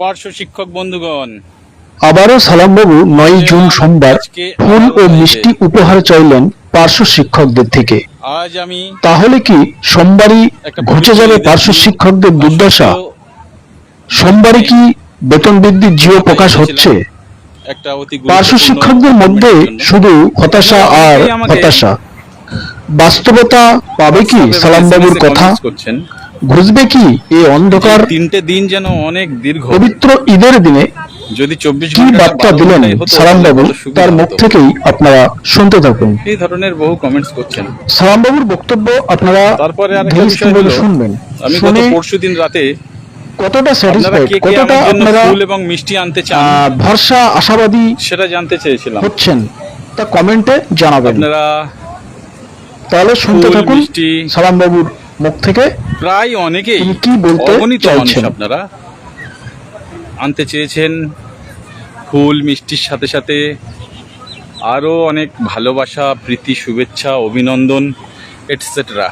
পার্শ্ব শিক্ষক বন্ধুগণ আবারও সালামবাবু নয় জুন সোমবার ফুল ও মিষ্টি উপহার চাইলেন পার্শ্ব শিক্ষকদের থেকে। আজ আমি তাহলে কি সোমবারই ঘুচে যাবে পার্শ্ব শিক্ষকদের দুর্দশা? সোমবারই কি বেতন বৃদ্ধির জিও প্রকাশ হচ্ছে? পার্শ্ব শিক্ষকদের মধ্যে শুধু হতাশা আর হতাশা। বাস্তবতা পাবে কি সালামবাবুর কথা? ঘুষবে কি? এই অন্ধকার তিনটে দিন যেন অনেক দীর্ঘ। পবিত্র ঈদের দিনে যদি চব্বিশ কি বার্তা দিলেন সালামবাবু তার মুখ থেকেই আপনারা শুনতে থাকুন। এই ধরনের বহু কমেন্টস করছেন। সালামবাবুর বক্তব্য আপনারা তারপরে আরেকটা বিষয় শুনবেন। আমি গত পরশু দিন রাতে কতটা স্যাটিসফাইড কতটা আপনারা ফুল এবং মিষ্টি আনতে চান? ভরসা আশাবাদী সেটা জানতে চেয়েছিলাম। হচ্ছেন। তা কমেন্টে জানাবেন। আপনারা তাহলে শুনতে থাকুন। মিষ্টি। সালামবাবুর মুখ থেকে? প্রায় অনেকেই কি বলতে অগণিত মানুষ আপনারা আনতে চেয়েছেন ফুল মিষ্টির সাথে সাথে আরও অনেক ভালোবাসা প্রীতি শুভেচ্ছা অভিনন্দন এটসেট্রা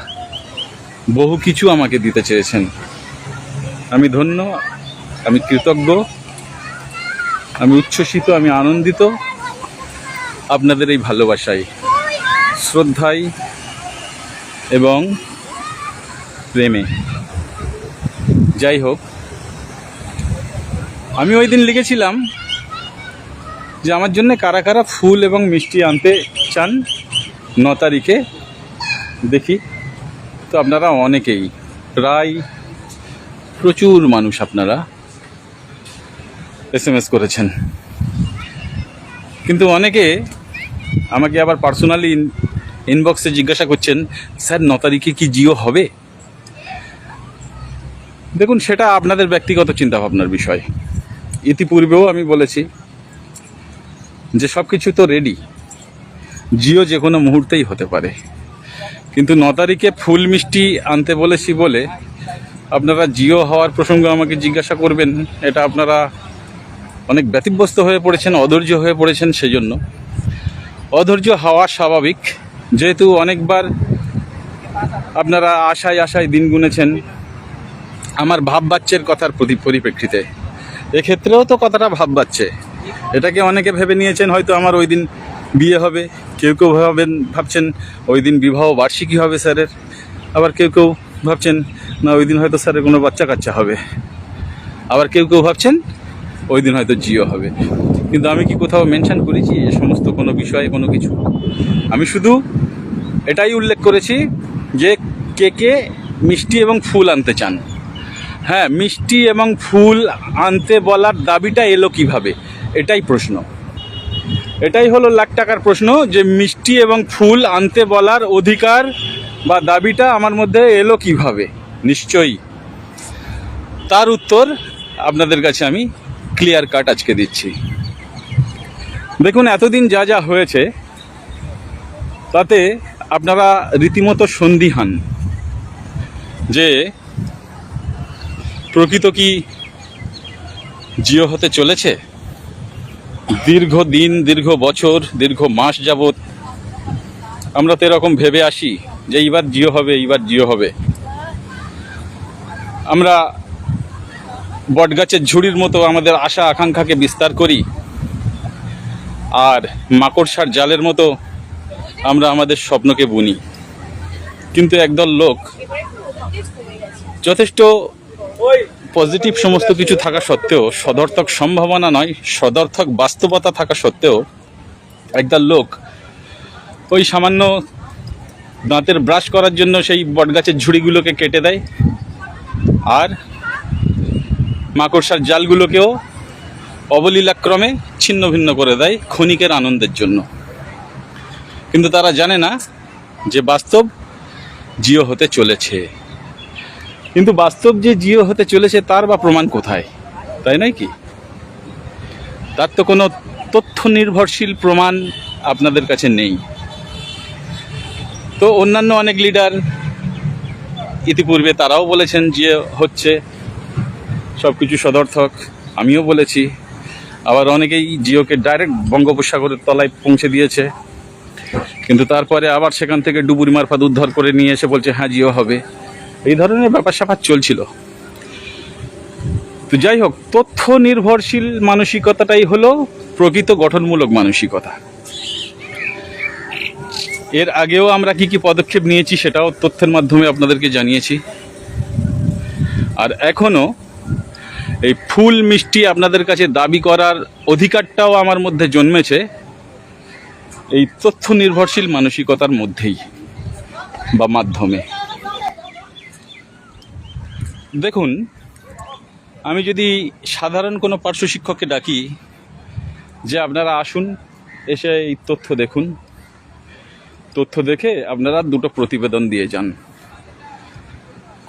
বহু কিছু আমাকে দিতে চেয়েছেন। আমি ধন্য আমি কৃতজ্ঞ আমি উচ্ছ্বসিত আমি আনন্দিত আপনাদের এই ভালোবাসায় শ্রদ্ধায় এবং প্রেমে। যাই হোক আমি ওই দিন লিখেছিলাম যে আমার জন্য কারা কারা ফুল এবং মিষ্টি আনতে চান ন তারিখে, দেখি। তো আপনারা অনেকেই, প্রায় প্রচুর মানুষ আপনারা এস এম এস করেছেন। কিন্তু অনেকে আমাকে আবার পার্সোনালি ইনবক্সে জিজ্ঞাসা করছেন, স্যার, ন তারিখে কি জিও হবে? দেখুন, সেটা আপনাদের ব্যক্তিগত চিন্তাভাবনার বিষয়। ইতিপূর্বেও আমি বলেছি যে সব কিছু তো রেডি জিও যে কোনো মুহূর্তেই হতে পারে। কিন্তু ন তারিখে ফুল মিষ্টি আনতে বলেছি বলে আপনারা জিও হওয়ার প্রসঙ্গ আমাকে জিজ্ঞাসা করবেন, এটা আপনারা অনেক ব্যতিব্যস্ত হয়ে পড়েছেন, অধৈর্য হয়ে পড়েছেন সেই জন্য অধৈর্য হওয়া স্বাভাবিক। যেহেতু অনেকবার আপনারা আশায় আশায় দিন গুনেছেন আমার ভাব বাচ্চের কথার প্রতি পরিপ্রেক্ষিতে। এক্ষেত্রেও তো কথাটা ভাব বাচ্চে এটাকে অনেকে ভেবে নিয়েছেন, হয়তো আমার ওই দিন বিয়ে হবে। কেউ কেউ ভাবেন, ভাবছেন, ওই দিন বিবাহ বার্ষিকী হবে স্যারের। আবার কেউ কেউ ভাবছেন, না, ওই দিন হয়তো স্যারের কোনো বাচ্চা কাচ্চা হবে। আবার কেউ কেউ ভাবছেন, ওই দিন হয়তো জিও হবে। কিন্তু আমি কি কোথাও মেনশান করেছি এ সমস্ত কোনো বিষয়ে কোনো কিছু? আমি শুধু এটাই উল্লেখ করেছি যে কে কে মিষ্টি এবং ফুল আনতে চান। হ্যাঁ মিষ্টি এবং ফুল আনতে বলার দাবিটা এলো কীভাবে? এটাই প্রশ্ন। এটাই হলো লাখ টাকার প্রশ্ন যে মিষ্টি এবং ফুল আনতে বলার অধিকার বা দাবিটা আমার মধ্যে এলো কীভাবে? নিশ্চয়ই। তার উত্তর আপনাদের কাছে আমি ক্লিয়ার কাট আজকে দিচ্ছি। দেখুন, এতদিন যা যা হয়েছে, তাতে আপনারা রীতিমতো সন্দিহান যে প্রকৃত কি জিও হতে চলেছে? দীর্ঘ দিন দীর্ঘ বছর, দীর্ঘ মাস যাবৎ আমরা তো এরকম ভেবে আসি যে এইবার জিও হবে, এইবার জিও হবে। আমরা বটগাছের ঝুড়ির মতো আমাদের আশা, আকাঙ্ক্ষাকে বিস্তার করি আর মাকড়সার জালের মতো আমরা আমাদের স্বপ্নকে বুনি। কিন্তু একদল লোক যথেষ্ট পজিটিভ সমস্ত কিছু থাকা সত্ত্বেও, সদর্থক সম্ভাবনা নয়, সদর্থক বাস্তবতা থাকা সত্ত্বেও একদল লোক ওই সামান্য দাঁতের ব্রাশ করার জন্য সেই বটগাছের ঝুড়িগুলোকে কেটে দেয়, আর মাকড়সার জালগুলোকেও অবলীলাক্রমে ছিন্ন ভিন্ন করে দেয় ক্ষণিকের আনন্দের জন্য। কিন্তু তারা জানে না যে বাস্তব জিও হতে চলেছে। কিন্তু বাস্তব যে জিও হতে চলেছে তার বা প্রমাণ কোথায়? তাই নয় কি? তার তো কোনো তথ্য নির্ভরশীল প্রমাণ আপনাদের কাছে নেই। তো অন্যান্য অনেক লিডার ইতিপূর্বে তারাও বলেছেন যে হচ্ছে সব কিছু সদর্থক, আমিও বলেছি। আবার অনেকেই জিওকে ডাইরেক্ট বঙ্গোপসাগরের তলায় পৌঁছে দিয়েছে। কিন্তু তারপরে আবার সেখান থেকে ডুবুরি মারফত উদ্ধার করে নিয়ে এসে বলছে হ্যাঁ জিও হবে। এই ধরনের ব্যাপার স্যাপার চলছিল। তো যাই হোক তথ্য নির্ভরশীল মানসিকতাটাই হলো প্রকৃত গঠনমূলক মানসিকতা। এর আগেও আমরা কি কি পদক্ষেপ নিয়েছি সেটাও তথ্যের মাধ্যমে আপনাদেরকে জানিয়েছি। আর এখনও এই ফুল মিষ্টি আপনাদের কাছে দাবি করার অধিকারটাও আমার মধ্যে জন্মেছে এই তথ্য নির্ভরশীল মানসিকতার মধ্যেই বা মাধ্যমে। দেখুন, আমি যদি সাধারণ কোনো পার্শ্ব শিক্ষককে ডাকি যে আপনারা আসুন, এসে এই তথ্য দেখুন। তথ্য দেখে আপনারা দুটো প্রতিবেদন দিয়ে যান।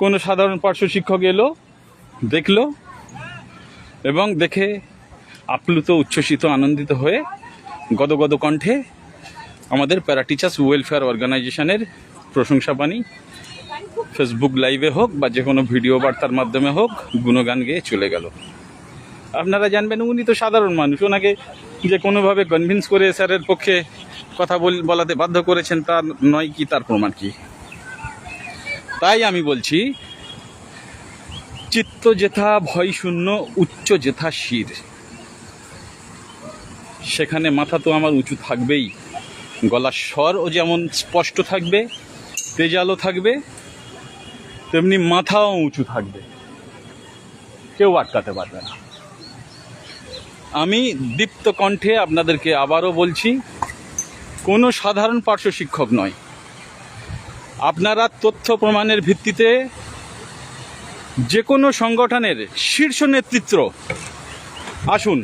কোনো সাধারণ পার্শ্ব শিক্ষক এলো, দেখল এবং দেখে আপ্লুত, উচ্ছ্বসিত, আনন্দিত হয়ে গদগদ কণ্ঠে আমাদের প্যারা টিচার্স ওয়েলফেয়ার অর্গানাইজেশনের প্রশংসা বাণী ফেসবুক লাইভে হোক বা যে কোনো ভিডিও বার্তার মাধ্যমে হোক, গুণগান গেয়ে চলে গেল। আপনারা জানবেন, উনি তো সাধারণ মানুষ। ওনাকে যে কোনোভাবে কনভিন্স করে স্যারের পক্ষে কথা বল, বলাতে বাধ্য করেছেন, তা নয় কি, তার প্রমাণ কি? তাই আমি বলছি, চিত্ত যেথা ভয় শূন্য, উচ্চ যেথা শির। সেখানে মাথা তো আমার উঁচু থাকবেই। গলার স্বরও যেমন স্পষ্ট থাকবে তেজালো থাকবে তেমনি মাথাও উঁচু থাকবে। কেউ আটকাতে পারবে না। আমি দীপ্ত কণ্ঠে আপনাদেরকে আবারও বলছি, কোনো সাধারণ পার্শ্ব শিক্ষক নয়। আপনারা তথ্য প্রমাণের ভিত্তিতে যে কোনো সংগঠনের শীর্ষ নেতৃত্ব আসুন,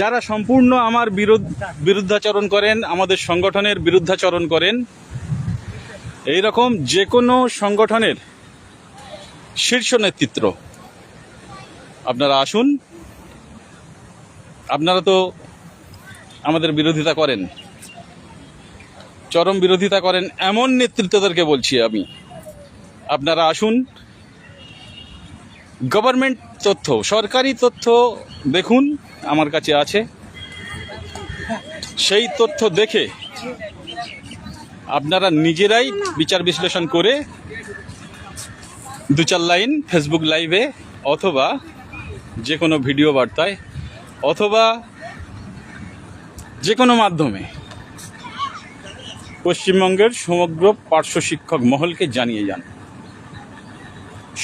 যারা সম্পূর্ণ আমার বিরুদ্ধ বিরুদ্ধাচরণ করেন, আমাদের সংগঠনের বিরুদ্ধাচরণ করেন এই রকম যে কোনো সংগঠনের শীর্ষ নেতৃত্ব, আপনারা আসুন। আপনারা তো আমাদের বিরোধিতা করেন। চরম বিরোধিতা করেন, এমন নেতৃত্বদেরকে বলছি আমি। আপনারা আসুন। গভর্নমেন্ট তথ্য, সরকারি তথ্য দেখুন, আমার কাছে আছে। সেই তথ্য দেখে আপনারা নিজেরাই বিচার বিশ্লেষণ করে দু চার লাইন ফেসবুক লাইভে অথবা যে কোনো ভিডিও বার্তায় অথবা যে কোনো মাধ্যমে পশ্চিমবঙ্গের সমগ্র পার্শ্ব শিক্ষক মহলকে জানিয়ে যান।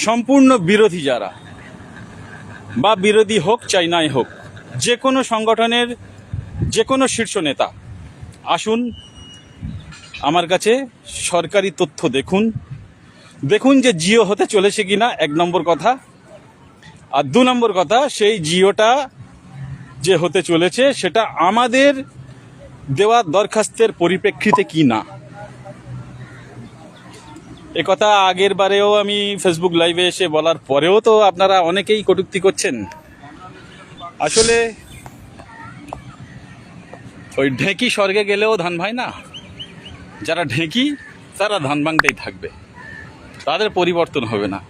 সম্পূর্ণ বিরোধী যারা, বা বিরোধী হোক চাই নাই হোক, যে কোনো সংগঠনের যে কোনো শীর্ষ নেতা, আসুন আমার কাছে সরকারি তথ্য দেখুন। দেখুন যে জিও হতে চলেছে কিনা, এক নম্বর কথা। আর দু নম্বর কথা, সেই জিওটা যে হতে চলেছে, সেটা আমাদের দেওয়া দরখাস্তের পরিপ্রেক্ষিতে কি না। এ কথা আগের বারেও আমি ফেসবুক লাইভে এসে বলার পরেও তো আপনারা অনেকেই কটূক্তি করছেন। আসলে ওই ঢেঁকি স্বর্গে গেলেও ধান ভাই না? যারা ঢেঁকি তারা ধান থাকবে। তাদের পরিবর্তন হবে না।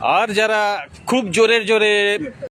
আর যারা খুব জোরে জোরে